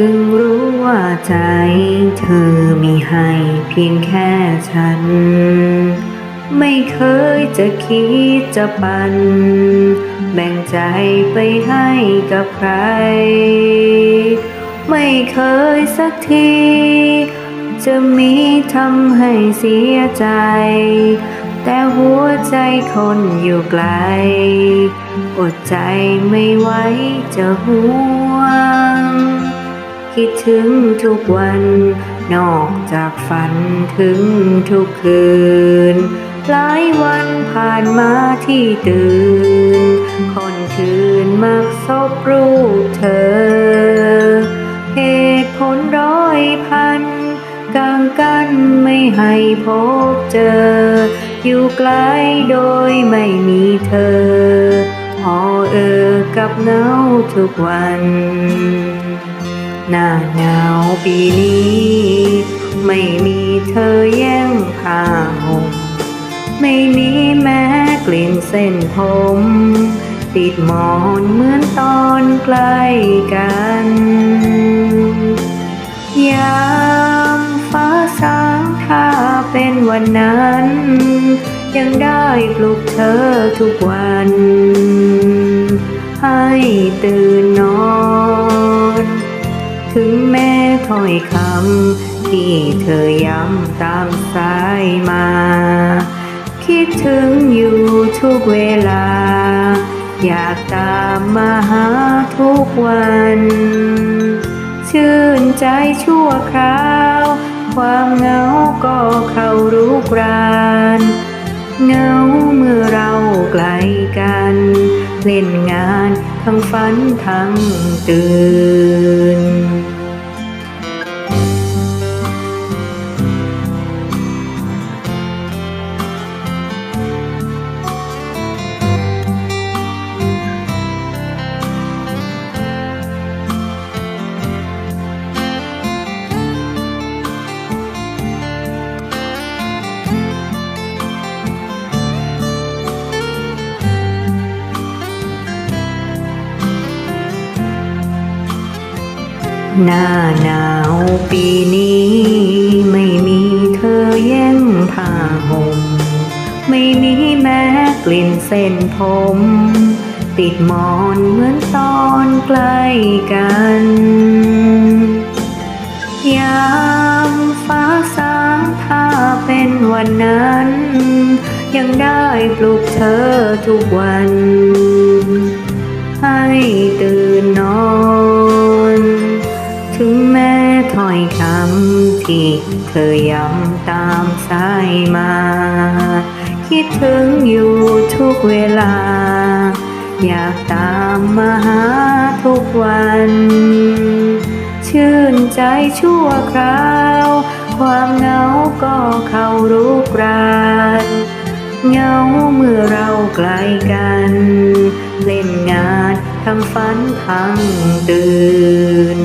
ถึงรู้ว่าใจเธอมีให้เพียงแค่ฉัน ไม่เคยจะคิดจะปัน แบ่งใจไปให้กับใคร ไม่เคยสักที จะมีทำให้เสียใจ แต่หัวใจคนอยู่ไกล อดใจไม่ไหวจะห่วง คิดถึงทุกวัน นอกจากฝันถึงทุกคืน หลายวันผ่านมาที่ตื่นคนคืนมักซบรูปเธอ เหตุผลร้อยพันกางกันไม่ให้พบเจอ อยู่ไกลโดยไม่มีเธอพอเออกับเหงาทุกวัน หน้าหนาวปีนี้ ไม่มีเธอแย่งผ้าห่มไม่มีแม้กลิ่นเส้นผม ติดหมอนเหมือนตอนใกล้กันยามฟ้าสางถ้าเป็นวันนั้น ยังได้ปลุกเธอทุกวัน ให้ตื่นนอน ถึงแม้ถ้อยคำที่เธอย้ำตามสายมา คิดถึงอยู่ทุกเวลา อยากตามมาหาทุกวัน ชื่นใจชั่วคราว ความเหงาก็เข้ารุกรานเหงาเมื่อเราไกลกัน เล่นงาน ทั้งฝันทั้งตื่น หน้าหนาวปีนี้ไม่มีเธอแย่งผ้าห่ม ไม่มีแม้กลิ่นเส้นผม ติดหมอนเหมือนตอนใกล้กัน ยามฟ้าสางถ้าเป็นวันนั้น ยังได้ปลุกเธอทุกวัน ให้ตื่นนอน ที่เธอย้ำตามสายมา คิดถึงอยู่ทุกเวลา อยากตามมาหาทุกวัน ชื่นใจชั่วคราว ความเหงาก็เข้ารุกรานเหงาเมื่อเราไกลกัน เล่นงานทั้งฝันทั้งตื่น